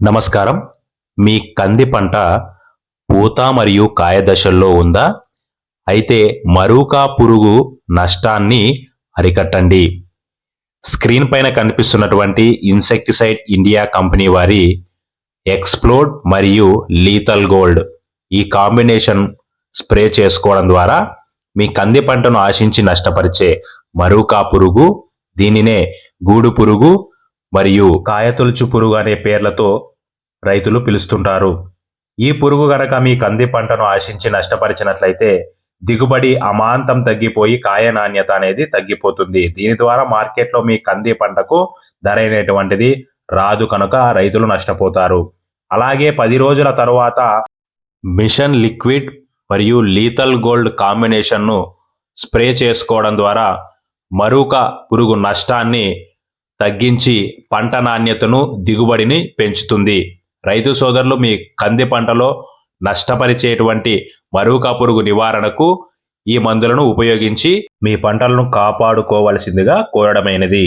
నమస్కారం. మీ కంది పంట పూత మరియు కాయ దశల్లో ఉందా? అయితే మరూకా పురుగు నష్టాన్ని అరికట్టండి. స్క్రీన్ పైన కనిపిస్తున్నటువంటి ఇన్సెక్టిసైడ్ ఇండియా కంపెనీ వారి ఎక్స్ప్లోడ్ మరియు లీతల్ గోల్డ్ ఈ కాంబినేషన్ స్ప్రే చేసుకోవడం ద్వారా మీ కంది పంటను ఆశించి నష్టపరిచే మరూకా పురుగు దీనినే గూడు పురుగు మరియు కాయతొలుచు పురుగు అనే పేర్లతో రైతులు పిలుస్తుంటారు. ఈ పురుగు గనక మీ కంది పంటను ఆశించి నష్టపరిచినట్లయితే దిగుబడి అమాంతం తగ్గిపోయి కాయ నాణ్యత అనేది తగ్గిపోతుంది. దీని ద్వారా మార్కెట్లో మీ కంది పంటకు ధర అనేటువంటిది రాదు కనుక రైతులు నష్టపోతారు. అలాగే పది రోజుల తరువాత మిషన్ లిక్విడ్ మరియు లీతల్ గోల్డ్ కాంబినేషన్ను స్ప్రే చేసుకోవడం ద్వారా మరొక పురుగు నష్టాన్ని తగ్గించి పంట నాణ్యతను దిగుబడిని పెంచుతుంది. రైతు సోదరులు మీ కంది పంటలో నష్టపరిచేటువంటి మరుక పురుగు నివారణకు ఈ మందులను ఉపయోగించి మీ పంటలను కాపాడుకోవలసిందిగా కోరడమైనది.